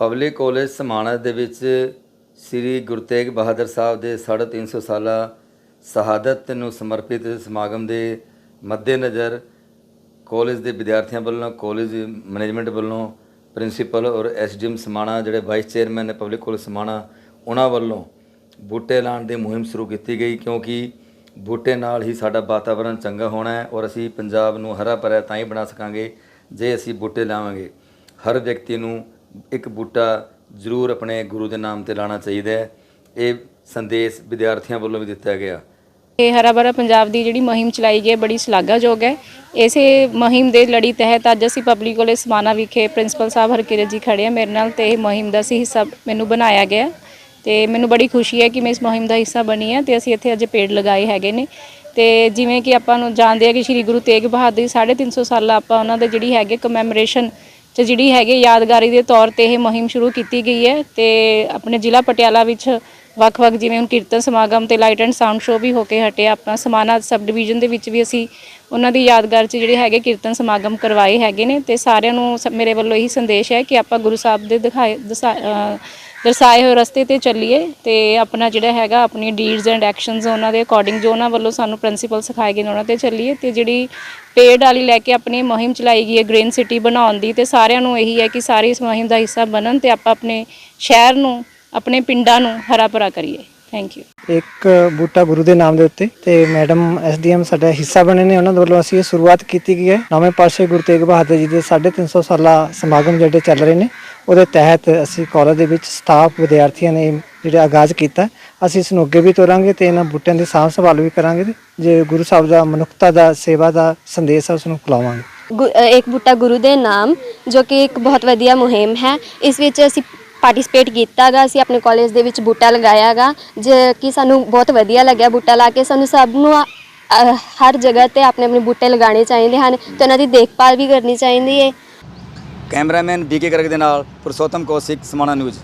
Public college Samana ਦੇ ਵਿੱਚ ਸ੍ਰੀ ਗੁਰੂ ਤੇਗ ਬਹਾਦਰ ਸਾਹਿਬ ਦੇ 350 ਸਾਲਾ ਸ਼ਹਾਦਤ ਨੂੰ ਸਮਰਪਿਤ ਸਮਾਗਮ ਦੇ ਮੱਦੇਨਜ਼ਰ ਕਾਲਜ ਦੇ ਵਿਦਿਆਰਥੀਆਂ ਵੱਲੋਂ, ਕਾਲਜ ਮੈਨੇਜਮੈਂਟ ਵੱਲੋਂ, ਪ੍ਰਿੰਸੀਪਲ ਔਰ ਐਸਡੀਐਮ ਸਮਾਣਾ, ਜਿਹੜੇ ਵਾਈਸ ਚੇਅਰਮੈਨ ਨੇ ਪਬਲਿਕ ਕਾਲਜ ਸਮਾਣਾ, ਉਹਨਾਂ ਵੱਲੋਂ ਬੂਟੇ ਲਾਉਣ ਦੀ ਮੁਹਿੰਮ ਸ਼ੁਰੂ ਕੀਤੀ ਗਈ ਕਿਉਂਕਿ ਬੂਟੇ ਨਾਲ ਹੀ ਸਾਡਾ ਵਾਤਾਵਰਣ ਚੰਗਾ ਹੋਣਾ ਹੈ ਔਰ ਅਸੀਂ ਪੰਜਾਬ ਨੂੰ ਹਰਾ ਭਰਿਆ ਤਾਂ ਹੀ ਬਣਾ ਸਕਾਂਗੇ ਜੇ ਅਸੀਂ ਬੂਟੇ ਲਾਵਾਂਗੇ। ਹਰ ਵਿਅਕਤੀ ਨੂੰ ਇੱਕ ਬੂਟਾ ਜ਼ਰੂਰ ਆਪਣੇ ਗੁਰੂ ਦੇ ਨਾਮ ਤੇ ਲਾਣਾ ਚਾਹੀਦਾ ਹੈ। ਇਹ ਸੰਦੇਸ਼ ਵਿਦਿਆਰਥੀਆਂ ਵੱਲੋਂ ਵੀ ਦਿੱਤਾ ਗਿਆ। ਇਹ ਹਰਾ ਭਰਾ ਪੰਜਾਬ ਦੀ ਜਿਹੜੀ ਮੁਹਿੰਮ ਚਲਾਈ ਗਈ ਹੈ, ਬੜੀ ਸ਼ਲਾਘਾਯੋਗ ਹੈ। ਇਸੇ ਮੁਹਿੰਮ ਦੇ ਲੜੀ ਤਹਿਤ ਅੱਜ ਅਸੀਂ ਪਬਲਿਕ ਕਾਲਜ ਸਮਾਨਾ ਵਿਖੇ ਪ੍ਰਿੰਸੀਪਲ ਸਾਹਿਬ ਹਰਕਿਰਤ ਜੀ ਖੜੇ ਆ ਮੇਰੇ ਨਾਲ ਤੇ ਇਹ ਮੁਹਿੰਮ ਦਾ ਸੀ ਹਿੱਸਾ ਮੈਨੂੰ ਬਣਾਇਆ ਗਿਆ। ਤੇ ਮੈਨੂੰ ਬੜੀ ਖੁਸ਼ੀ ਹੈ ਕਿ ਮੈਂ ਇਸ ਮੁਹਿੰਮ ਦਾ ਹਿੱਸਾ ਬਣੀ ਹਾਂ ਤੇ ਅਸੀਂ ਇੱਥੇ ਅੱਜ ਪੇੜ ਲਗਾਏ ਹੈਗੇ ਨੇ। ਤੇ ਜਿਵੇਂ ਕਿ ਆਪਾਂ ਨੂੰ ਜਾਣਦੇ ਆ ਕਿ ਸ੍ਰੀ ਗੁਰੂ ਤੇਗ ਬਹਾਦਰ ਜੀ 350 ਸਾਲਾ ਆਪਾਂ ਉਹਨਾਂ ਦੇ ਜਿਹੜੀ ਹੈਗੇ ਕਮੈਮੋਰੇਸ਼ਨ ਤੇ ਜਿਹੜੀ ਹੈਗੇ ਯਾਦਗਾਰੀ ਦੇ ਤੌਰ ਤੇ ਇਹ ਮੁਹਿੰਮ ਸ਼ੁਰੂ ਕੀਤੀ ਗਈ ਹੈ ਤੇ ਆਪਣੇ ਜ਼ਿਲ੍ਹਾ ਪਟਿਆਲਾ ਵਿੱਚ ਵੱਖ-ਵੱਖ ਜਿਵੇਂ ਹੁਣ ਕੀਰਤਨ ਸਮਾਗਮ ਤੇ ਲਾਈਟ ਐਂਡ ਸਾਊਂਡ ਸ਼ੋਅ ਵੀ ਹੋ ਕੇ ਹਟਿਆ ਆਪਣਾ ਸਮਾਨਾ ਸਬ ਡਿਵੀਜ਼ਨ ਦੇ ਵਿੱਚ ਵੀ ਅਸੀਂ ਉਹਨਾਂ ਦੀ ਯਾਦਗਾਰ 'ਚ ਜਿਹੜੇ ਹੈਗੇ ਕੀਰਤਨ ਸਮਾਗਮ ਕਰਵਾਏ ਹੈਗੇ ਨੇ ਤੇ ਸਾਰਿਆਂ ਨੂੰ ਸ- ਮੇਰੇ ਵੱਲੋਂ ਇਹੀ ਸੰਦੇਸ਼ ਹੈ ਕਿ ਆਪਾਂ ਗੁਰੂ ਸਾਹਿਬ ਦੇ ਦਿਖਾਏ ਦਸਾ- ਅ, ਦਰਸਾਏ ਹੋਏ ਰਸਤੇ ਤੇ ਚੱਲੀਏ ਤੇ ਆਪਣਾ ਜਿਹੜਾ ਹੈਗਾ ਆਪਣੀ ਡੀਡਸ ਐਂਡ ਐਕਸ਼ਨਸ ਉਹਨਾਂ ਦੇ ਅਕੋਰਡਿੰਗ ਜੋ ਉਹਨਾਂ ਵੱਲੋਂ ਸਾਨੂੰ ਪ੍ਰਿੰਸੀਪਲ ਸਿਖਾਏ ਗਏ ਨੇ ਉਹਨਾਂ ਤੇ ਚੱਲੀਏ ਤੇ ਜਿਹੜੀ ਪੇੜ ਵਾਲੀ ਲੈ ਕੇ ਆਪਣੀ ਮੁਹਿੰਮ ਚਲਾਈ ਗਈ ਹੈ ਗ੍ਰੀਨ ਸਿਟੀ ਬਣਾਉਣ ਦੀ ਤੇ ਸਾਰਿਆਂ ਨੂੰ ਇਹੀ ਹੈ ਕਿ ਸਾਰੇ ਇਸ ਮੁਹਿੰਮ ਦਾ ਹਿੱਸਾ ਬਣਨ ਤੇ ਆਪਾਂ ਆਪਣੇ ਸ਼ਹਿਰ ਨੂੰ, ਆਪਣੇ ਪਿੰਡਾਂ ਨੂੰ ਹਰਾ ਭਰਾ ਕਰੀਏ। ਥੈਂਕ ਯੂ ਇੱਕ ਬੂਟਾ ਗੁਰੂ ਦੇ ਨਾਮ ਦੇ ਉੱਤੇ ਤੇ ਮੈਡਮ ਐਸਡੀਐਮ ਸਾਡਾ ਹਿੱਸਾ ਬਣੇ ਨੇ, ਉਹਨਾਂ ਦੇ ਵੱਲੋਂ ਅਸੀਂ ਇਹ ਸ਼ੁਰੂਆਤ ਕੀਤੀ ਗਈ ਹੈ। ਨਵੇਂ ਪਾਤਸ਼ਾਹ ਗੁਰੂ ਤੇਗ ਬਹਾਦਰ ਜੀ ਦੇ 350 ਸਾਲਾ ਸਮਾਗਮ ਜਿਹੜੇ ਚੱਲ ਰਹੇ ਨੇ, ਉਹਦੇ ਤਹਿਤ ਅਸੀਂ ਕਾਲਜ ਦੇ ਵਿੱਚ ਸਟਾਫ ਵਿਦਿਆਰਥੀਆਂ ਨੇ ਜਿਹੜਾ ਆਗਾਜ਼ ਕੀਤਾ। ਅਸੀਂ ਇਸ ਨੂੰ ਅੱਗੇ ਵੀ ਤੋਰਾਂਗੇ ਤੇ ਇਹਨਾਂ ਬੂਟਿਆਂ ਦੀ ਸਾਂਭ ਸੰਭਾਲ ਵੀ ਕਰਾਂਗੇ ਜੇ ਗੁਰੂ ਸਾਹਿਬ ਦਾ ਮਨੁੱਖਤਾ ਦਾ, ਸੇਵਾ ਦਾ ਸੰਦੇਸ਼ ਹੈ, ਉਸ ਨੂੰ ਫੈਲਾਵਾਂਗੇ ਇੱਕ ਬੂਟਾ ਗੁਰੂ ਦੇ ਨਾਮ, ਜੋ ਕਿ ਇੱਕ ਬਹੁਤ ਵਧੀਆ ਮੁਹਿੰਮ ਹੈ। ਇਸ ਵਿੱਚ ਅਸੀਂ ਪਾਰਟਿਸਿਪੇਟ ਕੀਤਾਗਾ ਅਸੀਂ ਆਪਣੇ ਕਾਲਜ ਦੇ ਵਿੱਚ ਬੂਟਾ ਲਗਾਇਆਗਾ ਜੇ ਕਿ ਸਾਨੂੰ ਬਹੁਤ ਵਧੀਆ ਲੱਗਿਆ ਬੂਟਾ ਲਾ ਕੇ ਸਾਨੂੰ ਸਭ ਨੂੰ ਅ, ਹਰ ਜਗ੍ਹਾ ਤੇ ਆਪਣੇ ਆਪਣੇ ਬੂਟੇ ਲਗਾਉਣੇ ਚਾਹੀਦੇ ਹਨ ਤੇ ਉਹਨਾਂ ਦੀ ਦੇਖਭਾਲ ਵੀ ਕਰਨੀ ਚਾਹੀਦੀ ਹੈ ਕੈਮਰਾਮੈਨ ਬੀਕੇ ਕਰਕ ਦੇ ਨਾਲ ਪੁਰਸ਼ੋਤਮ ਕੌਸ਼ਿਕ ਸਮਾਣਾ ਨਿਊਜ਼।